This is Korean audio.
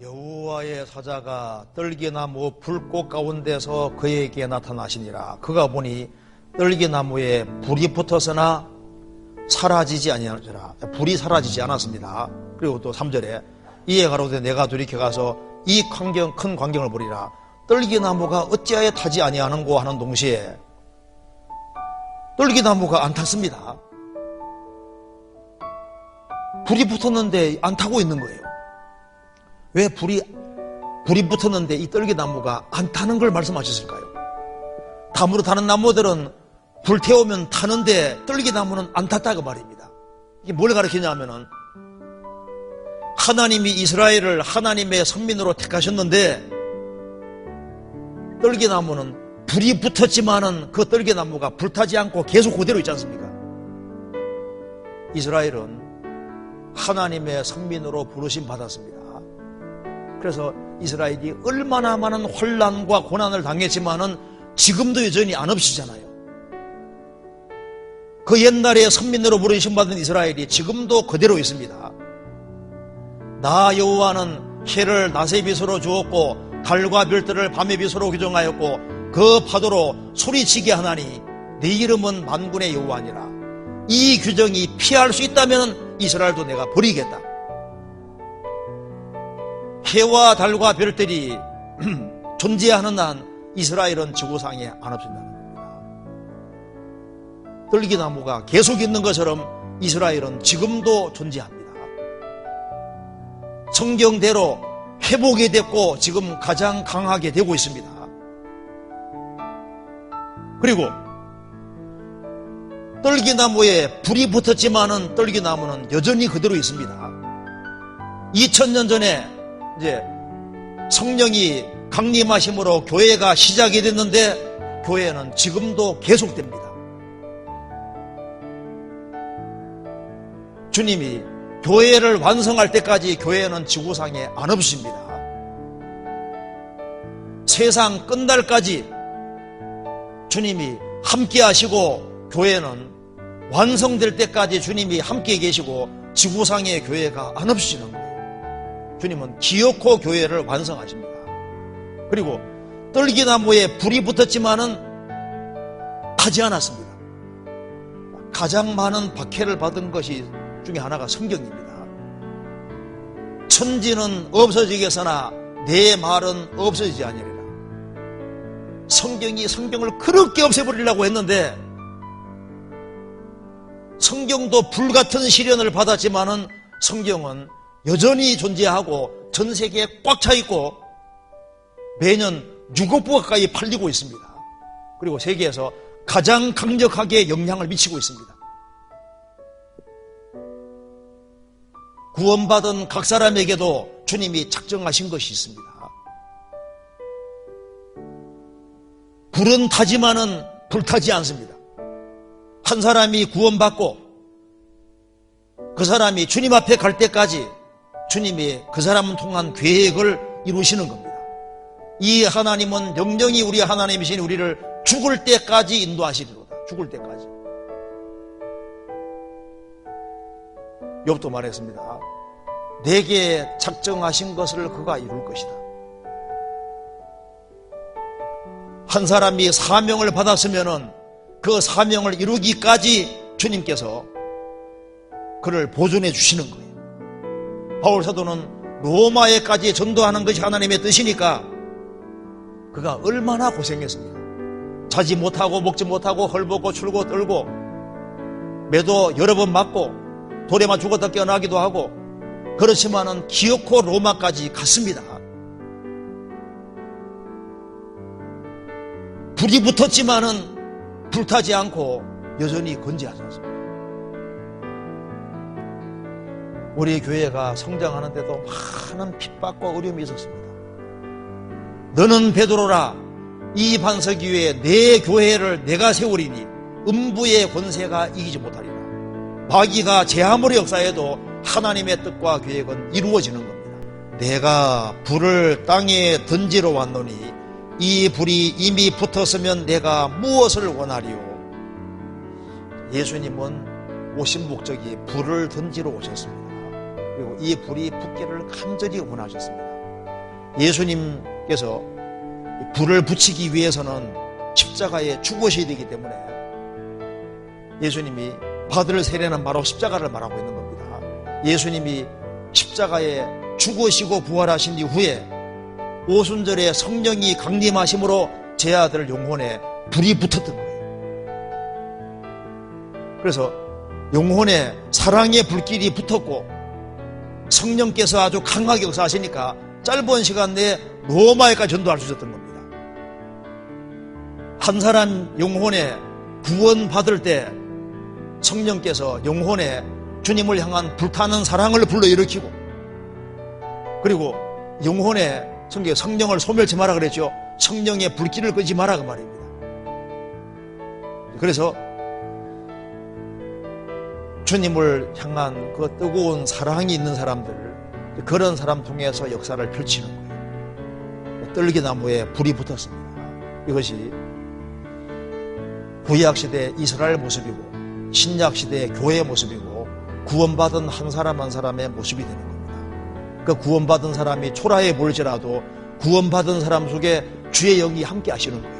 여호와의 사자가 떨기나무 불꽃 가운데서 그에게 나타나시니라. 그가 보니 떨기나무에 불이 붙어서나 사라지지 아니하니라. 불이 사라지지 않았습니다. 그리고 또 3절에 이에 가로되 내가 돌이켜 가서 이 광경 큰 광경을 보리라. 떨기나무가 어찌하여 타지 아니하는고 하는 동시에 떨기나무가 안 탔습니다. 불이 붙었는데 안 타고 있는 거예요. 왜 불이 불이 붙었는데 이 떨기나무가 안 타는 걸 말씀하셨을까요? 담으로 타는 나무들은 불 태우면 타는데 떨기나무는 안 탔다고 말입니다. 이게 뭘 가르치냐면은 하나님이 이스라엘을 하나님의 선민으로 택하셨는데 떨기나무는 불이 붙었지만은 그 떨기나무가 불타지 않고 계속 그대로 있지 않습니까? 이스라엘은 하나님의 선민으로 부르심 받았습니다. 그래서 이스라엘이 얼마나 많은 혼란과 고난을 당했지만은 지금도 여전히 안 없으잖아요. 그 옛날에 선민으로 부르심 받은 이스라엘이 지금도 그대로 있습니다. 나 여호와는 해를 낮의 빛으로 주었고 달과 별들을 밤의 빛으로 규정하였고 그 파도로 소리치게 하나니 내 이름은 만군의 여호와니라. 이 규정이 피할 수 있다면 이스라엘도 내가 버리겠다. 해와 달과 별들이 존재하는 한 이스라엘은 지구상에 안 없어진다는 겁니다. 떨기나무가 계속 있는 것처럼 이스라엘은 지금도 존재합니다. 성경대로 회복이 됐고 지금 가장 강하게 되고 있습니다. 그리고 떨기나무에 불이 붙었지만은 떨기나무는 여전히 그대로 있습니다. 2000년 전에 이제 성령이 강림하심으로 교회가 시작이 됐는데 교회는 지금도 계속됩니다. 주님이 교회를 완성할 때까지 교회는 지구상에 안 없습니다. 세상 끝날까지 주님이 함께 하시고 교회는 완성될 때까지 주님이 함께 계시고 지구상의 교회가 안 없으시는 거예요. 주님은 기어코 교회를 완성하십니다. 그리고 떨기나무에 불이 붙었지만은 타지 않았습니다. 가장 많은 박해를 받은 것이 중에 하나가 성경입니다. 천지는 없어지겠으나 내 말은 없어지지 아니리라. 성경이 성경을 그렇게 없애버리려고 했는데 성경도 불같은 시련을 받았지만은 성경은 여전히 존재하고 전 세계에 꽉 차 있고 매년 6억 부 가까이 팔리고 있습니다. 그리고 세계에서 가장 강력하게 영향을 미치고 있습니다. 구원받은 각 사람에게도 주님이 작정하신 것이 있습니다. 불은 타지만은 불타지 않습니다. 한 사람이 구원받고 그 사람이 주님 앞에 갈 때까지 주님이 그 사람을 통한 계획을 이루시는 겁니다. 이 하나님은 영영이 우리 하나님이신 우리를 죽을 때까지 인도하시리로다. 죽을 때까지. 욥도 말했습니다. 내게 작정하신 것을 그가 이룰 것이다. 한 사람이 사명을 받았으면은 그 사명을 이루기까지 주님께서 그를 보존해 주시는 거예요. 바울 사도는 로마에까지 전도하는 것이 하나님의 뜻이니까 그가 얼마나 고생했습니까? 자지 못하고 먹지 못하고 헐벗고 출고 떨고 매도 여러 번 맞고 돌에만 죽었다 깨어나기도 하고 그렇지만은 기어코 로마까지 갔습니다. 불이 붙었지만은 불타지 않고 여전히 건재하지 않습니다. 우리 교회가 성장하는데도 많은 핍박과 어려움이 있었습니다. 너는 베드로라 이 반석 위에 내 교회를 내가 세우리니 음부의 권세가 이기지 못하리라. 마귀가 제 아무리 역사에도 하나님의 뜻과 계획은 이루어지는 겁니다. 내가 불을 땅에 던지러 왔노니 이 불이 이미 붙었으면 내가 무엇을 원하리요? 예수님은 오신 목적이 불을 던지러 오셨습니다. 그리고 이 불이 붙기를 간절히 원하셨습니다. 예수님께서 불을 붙이기 위해서는 십자가에 죽으셔야 되기 때문에 예수님이 받을 세례는 바로 십자가를 말하고 있는 겁니다. 예수님이 십자가에 죽으시고 부활하신 이후에 오순절에 성령이 강림하심으로 제 아들 영혼에 불이 붙었던 거예요. 그래서 영혼에 사랑의 불길이 붙었고 성령께서 아주 강하게 역사하시니까 짧은 시간 내에 로마에까지 전도할 수 있었던 겁니다. 한 사람 영혼에 구원받을 때 성령께서 영혼에 주님을 향한 불타는 사랑을 불러일으키고 그리고 영혼에 성령을 소멸치 마라 그랬죠. 성령의 불길을 끄지 마라 그 말입니다. 그래서 주님을 향한 그 뜨거운 사랑이 있는 사람들 그런 사람 통해서 역사를 펼치는 거예요. 떨기나무에 불이 붙었습니다. 이것이 구약 시대 이스라엘 모습이고 신약 시대 교회의 모습이고 구원받은 한 사람 한 사람의 모습이 되는 겁니다. 그 구원받은 사람이 초라해 보일지라도 구원받은 사람 속에 주의 영이 함께 하시는 거예요.